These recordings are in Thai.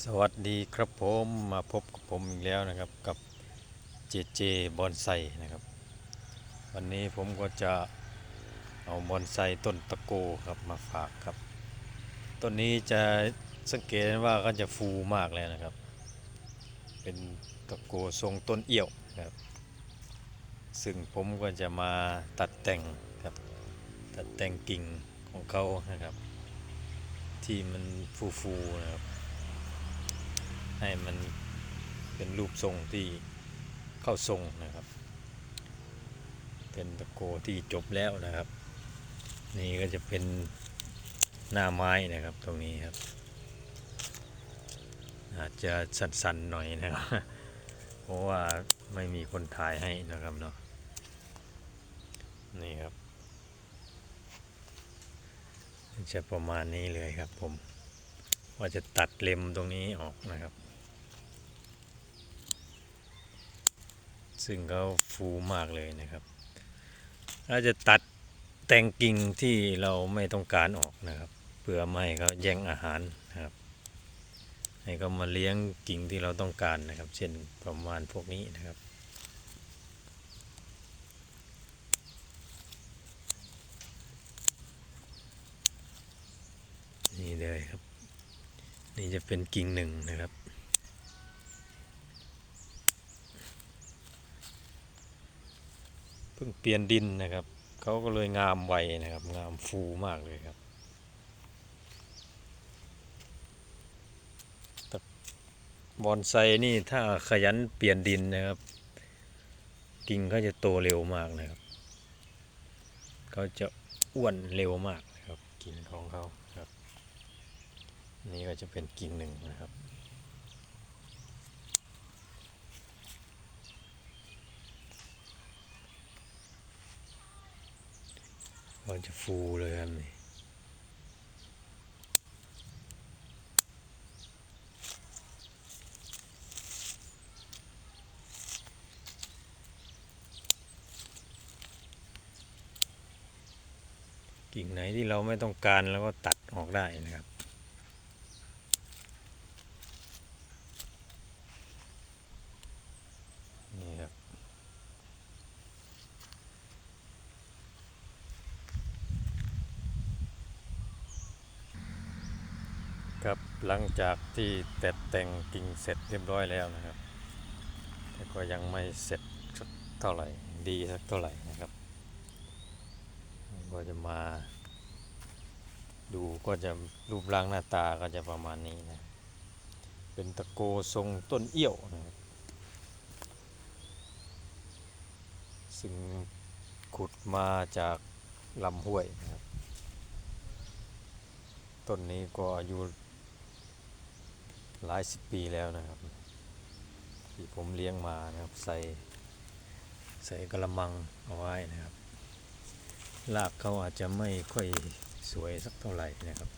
สวัสดีครับผมมาพบกับผมอีกแล้วนะครับกับเจเจบอนไซนะครับ วันนี้ผมก็จะเอาบอนไซต้นตะโกครับมาฝากครับ ต้นนี้จะสังเกตว่าก็จะฟูมากเลยนะครับ เป็นตะโกทรงต้นเอี่ยวครับ ซึ่งผมก็จะมาตัดแต่งครับตัดแต่งกิ่งของเขานะครับ ที่มันฟูๆนะครับ ให้มันเป็นรูปทรงที่เข้าทรงนะครับ เป็นตะโกที่จบแล้วนะครับ นี่ก็จะเป็นหน้าไม้นะครับตรงนี้ครับ อาจจะสั่นๆหน่อยนะครับ เพราะว่าไม่มีคนถ่ายให้นะครับเนาะนี่ครับ จะประมาณนี้เลยครับผม ว่าจะตัดเล็มตรงนี้ออกนะครับ ซึ่งเขาฟูมากเลยนะครับเราจะตัดแต่งกิ่งที่เราไม่ต้องการออกนะครับ เพื่อไม่ให้เขาแย่งอาหารนะครับให้เขามาเลี้ยงกิ่งที่เราต้องการนะครับ เช่นประมาณพวกนี้นะครับนี่เลยครับ นี่จะเป็นกิ่งหนึ่งนะครับ พิ่งเปลี่ยนดินนะครับ เขาก็เลยงามไวนะครับ งามฟูมากเลยครับบอนไซนี่ถ้าขยันเปลี่ยนดินนะครับ กิ่งเขาจะโตเร็วมากนะครับ เขาจะอ้วนเร็วมากนะครับ กิ่งของเขาครับ นี่ก็จะเป็นกิ่งหนึ่งนะครับ ก็จะฟูเลยครับนี่กิ่งไหนที่เราไม่ต้องการเราก็ตัดออกได้นะครับ ครับหลังจากที่ตัดแต่งกิ่งเสร็จเรียบร้อยแล้วนะครับ แต่ก็ยังไม่เสร็จสักเท่าไหร่ดีสักเท่าไหร่นะครับ ก็จะมาดูก็จะรูปร่างหน้าตาก็จะประมาณนี้นะ เป็นตะโกทรงต้นเอี้ยวนะครับซึ่งขุดมาจากลำห้วยนะครับ ต้นนี้ก็อายุ หลายสิบปีแล้วนะครับ ที่ผมเลี้ยงมานะครับใส่ใส่กระมังเอาไว้นะครับรากเขาอาจจะไม่ค่อยสวยสักเท่าไหร่นะครับ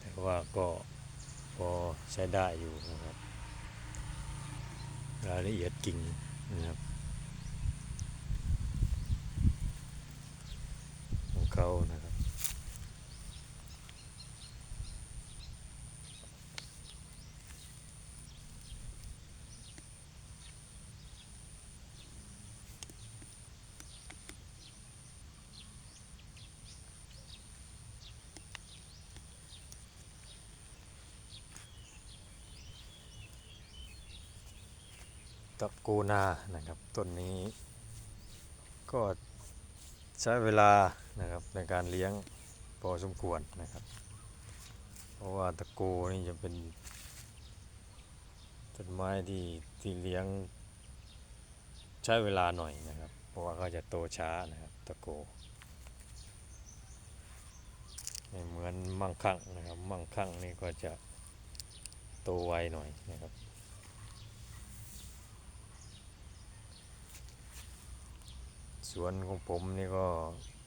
แต่ว่าก็พอใช้ได้อยู่นะครับ รายละเอียดกิ่งนะครับของเขานะครับ ตะโกนานะครับต้นนี้ ก็ใช้เวลานะครับในการเลี้ยงพอสมควรนะครับ เพราะว่าตะโกนี่จะเป็นต้นไม้ที่ที่เลี้ยงใช้เวลาหน่อยนะครับ เพราะว่าเขาจะโตช้านะครับตะโกไม่เหมือนมั่งคั่งนะครับ มั่งคั่งนี่ก็จะโตไวหน่อยนะครับ วนของผมนี่ก็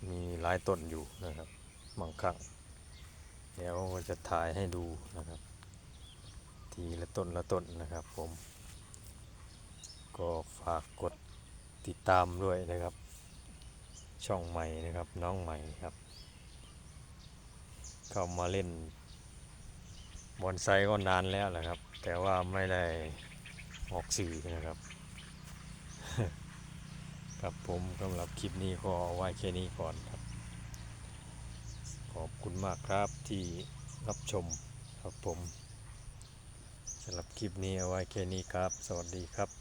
มีหลายต้นอยู่นะครับบางครั้งเดี๋ยวก็จะถ่ายให้ดูนะครับ ทีละต้นละต้นนะครับผม ก็ฝากกดติดตามด้วยนะครับ ช่องใหม่นะครับน้องใหม่ครับ เข้ามาเล่นบอนไซก็นานแล้วแหละครับ แต่ว่าไม่ได้ออกสื่อนะครับ ครับผมสำหรับคลิปนี้ก็เอาไว้แค่นี้ก่อนครับ ขอบคุณมากครับที่รับชมครับผมสำหรับคลิปนี้เอาไว้แค่นี้ครับ สวัสดีครับ